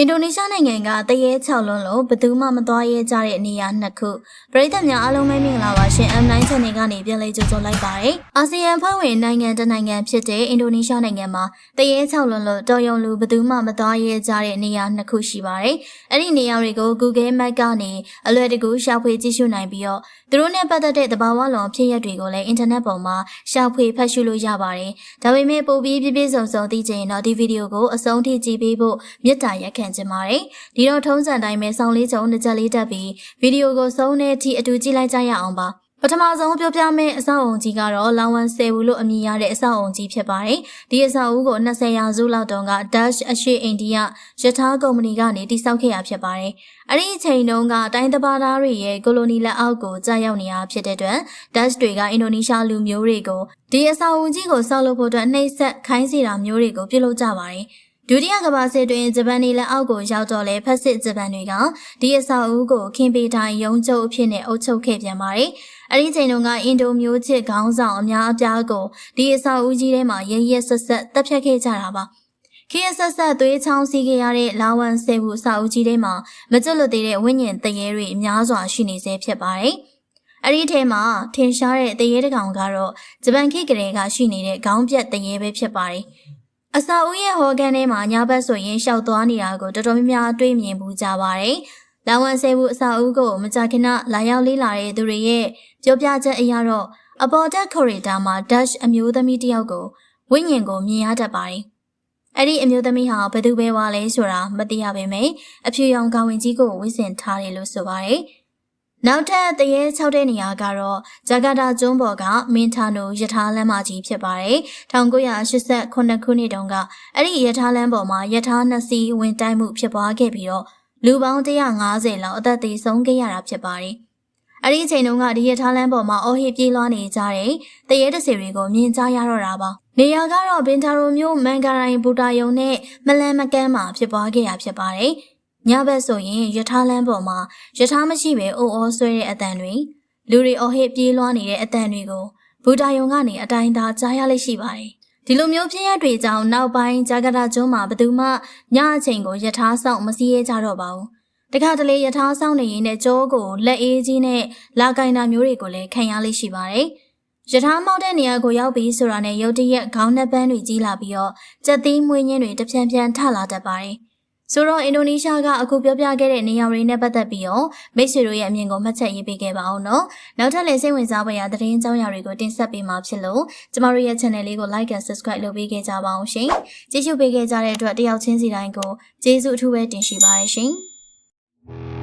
အင်ဒိုနီးရှားနိုင်ငံကတရေ6လုံးလို့ဘယ်သူမှမသွားရဲကြတဲ့နေရာနှစ်ခုပရိသတ်များအားလုံးပဲမင်္ဂလာပါရှင် M9 channel ကနေပြန်လည်ကြိုဆိုလိုက်ပါတယ်အာဆီယံဖွဲ့ဝင်နိုင်ငံတစ်နိုင်ငံဖြစ်တဲ့အင်ဒိုနီးရှားနိုင်ငံမှာတရေ6လုံးလို့တော်ရုံလူဘယ်သူမှမသွားရဲကြတဲ့နေရာနှစ်ခုရှိပါတယ်အဲ့ဒီနေရာတွေကို Google Map ကနေအလွယ်တကူရှာဖွေကြည့်ရှုနိုင်ပြီးတော့သူတို့နဲ့ပတ်သက်တဲ့သဘာဝလွန်ဖြစ်ရပ်တွေကိုလည်းအင်တာနက်ပေါ်မှာရှာဖွေဖတ်ရှုလို့ရပါတယ်ဒါပေမဲ့ပိုပြီးပြည့်ပြည့်စုံစုံသိချင်ရင်တော့ဒီဗီဒီယိုကိုအဆုံးထိကြည့်ပေးဖို့မြတ်တာရက်ခံချင်ပါတယ်ဒီတော့ထုံးစံတိုင်းပဲဆောင်းလေးချုံတစ်ချက်လေးတက်ပြီးဗီဒီယိုကိုဆုံးတဲ့အထိအတူကြည့်လိုက်ကြရအောင်ပါပထမဆုံးပြောပြမယ့်အဆောက်အုံကြီးကတော့လာဝန်ဆယ်ဘူးလို့အမည်ရတဲ့အဆောက်အုံကြီးဖြစ်ပါတယ်။ဒီအဆောက်အဦကို20ရာစုလောက်တုန်းက Dutch အရှေ့အိန္ဒိယရထားကုမ္ပဏီကနေတည်ဆောက်ခဲ့ရဖြစ်ပါတယ်။အဲ့ဒီအချိန်တုန်းကတိုင်းတပါသားတွေရဲ့ကိုလိုနီလက်အောက်ကိုကြာရောက်နေတာဖြစ်တဲ့အတွက် Dutch တွေကအင်ဒိုနီးရှားလူမျိုးတွေကိုဒီအဆောက်အဦကြီးကိုဆောက်လုပ်ဖို့အတွက်နှိပ်စက်ခိုင်းစေတာမျိုးတွေကိုပြုလုပ်ကြပါတယ်။ ဒုတိယကမ္ဘာစစ်တွင်ဂျပန်နေလက်အောက်ကိုရောက်တော့လေဖက်စစ်ဂျပန်တွေကဒီအဆောက်အဦကိုခင်ပေတိုင်းရုံးချုပ်အဖြစ်နဲ့အုပ်ချုပ်ခဲ့ပြန်ပါတယ်။အဲဒီချိန်တုန်းကအင်ဒိုမျိုးချစ်ခေါင်းဆောင်အများအပြားကိုဒီအဆောက်အဦကြီးထဲမှာရရဆက်ဆက်တပ်ဖြတ်ခဲ့ကြတာပါ။ခေတ်ဆက်ဆက်သွေးချောင်းစီးခဲ့ရတဲ့လာဝန်ဆယ်ဘူးအဆောက်အဦကြီးထဲမှာမကျွတ်လွတ်သေးတဲ့ဝိညာဉ်တရေတွေအများစွာရှိနေစေဖြစ်ပါတယ်။အဲ့ဒီထဲမှာထင်ရှားတဲ့တရေတကောင်ကတော့ဂျပန်ခေတ်ကလေးကရှိနေတဲ့ခေါင်းပြက်တရေပဲဖြစ်ပါတယ်။ အစာဦးရဲ့ဟော်ကန်ထဲမှာညဘက်ဆိုရင်ရှောက်သွားနေတာကိုတော်တော်များများတွေ့မြင်မှုကြပါတယ်။လာဝန်ဆဲဘူးအစာဦးကိုမကြခင်ကလာရောက်လေးလာတဲ့သူတွေရဲ့ပြောပြချက်အရတော့အပေါ်တက်ခေါ်ရီတာမှာ Dutch အမျိုးသမီးတစ်ယောက်ကိုဝိညာဉ်ကိုမြင်ရတတ်ပါတယ်။အဲ့ဒီအမျိုးသမီးဟာဘယ်သူပဲဝါလဲဆိုတာမသိရပါမယ်။အဖြူရောင်ကောင်းဝင်ကြီးကိုဝိစင်ထားတယ်လို့ဆိုပါတယ်။ နောက်ထပ်တရေ၆တဲ့နေရာကတော့ဂျကာတာကျွန်းပေါ်ကမင်ထာနိုယထာလမ်းမကြီးဖြစ်ပါတယ်။1989ခုနှစ်တုန်းကအဲ့ဒီယထာလမ်းပေါ်မှာယထာနှစ်စီးဝင်တိုက်မှုဖြစ်ပွားခဲ့ပြီးတော့လူပေါင်း150လောက်အသက်သေဆုံးခဲ့ရတာဖြစ်ပါတယ်။အဲ့ဒီအချိန်တုန်းကဒီယထာလမ်းပေါ်မှာအော်ဟစ်ပြေးလွှားနေကြတဲ့တရေတစီတွေကိုမြင်ကြရတော့တာပါ။နေရာကတော့ဘင်တာရိုမျိုးမန်ဂရိုင်ဘူတာယုံနဲ့မလန်မကန်းမှာဖြစ်ပွားခဲ့ရဖြစ်ပါတယ်။ ညဘက်ဆိုရင်ယထာလမ်းပေါ်မှာယထာမရှိပဲအိုအောဆွဲတဲ့အတန်တွေလူတွေအော်ဟစ်ပြေးလွှားနေတဲ့အတန်တွေကိုဘူတာယုံကနေအတိုင်းသာကြားရလိမ့်ရှိပါတယ်။ဒီလိုမျိုးဖြစ်ရတွေကြောင့်နောက်ပိုင်းဂျာကာတာကျွန်းမှာဘယ်သူမှညအချိန်ကိုယထာဆောင်မစည်းရဲကြတော့ပါဘူး။တခါတလေယထာဆောင်နေရင်တဲ့ကြောကိုလက်အေးကြီးနဲ့လာကင်တာမျိုးတွေကိုလည်းခံရလိမ့်ရှိပါတယ်။ယထာမောက်တဲ့နေရာကိုရောက်ပြီးဆိုတာနဲ့ရုတ်တရက်ခေါင်းနှစ်ပန်းတွေကြီးလာပြီးတော့ကြက်သီးမွေးညင်းတွေတဖြန်းဖြန်းထလာတတ်ပါတယ်။ ဆိုတော့အင်ဒိုနီးရှားကအခုပြောပြခဲ့တဲ့နေရာတွေနဲ့ပတ်သက်ပြီးတော့မိတ်ဆွေတို့ရဲ့အမြင်ကိုမှတ်ချက်ရေးပေးခဲ့ပါအောင်နော်။နောက်ထပ်လည်းစိတ်ဝင်စားဖွယ်ရာသတင်းကြောင်းရာတွေကိုတင်ဆက်ပေးမှာဖြစ်လို့ကျမတို့ရဲ့ channel လေးကို like and subscribe လုပ်ပေးခဲ့ကြပါအောင်ရှင်။ကြည့်ရှုပေးခဲ့ကြတဲ့အတွက်တယောက်ချင်းစီတိုင်းကိုကျေးဇူးအထူးပဲတင်ရှိပါတယ်ရှင်။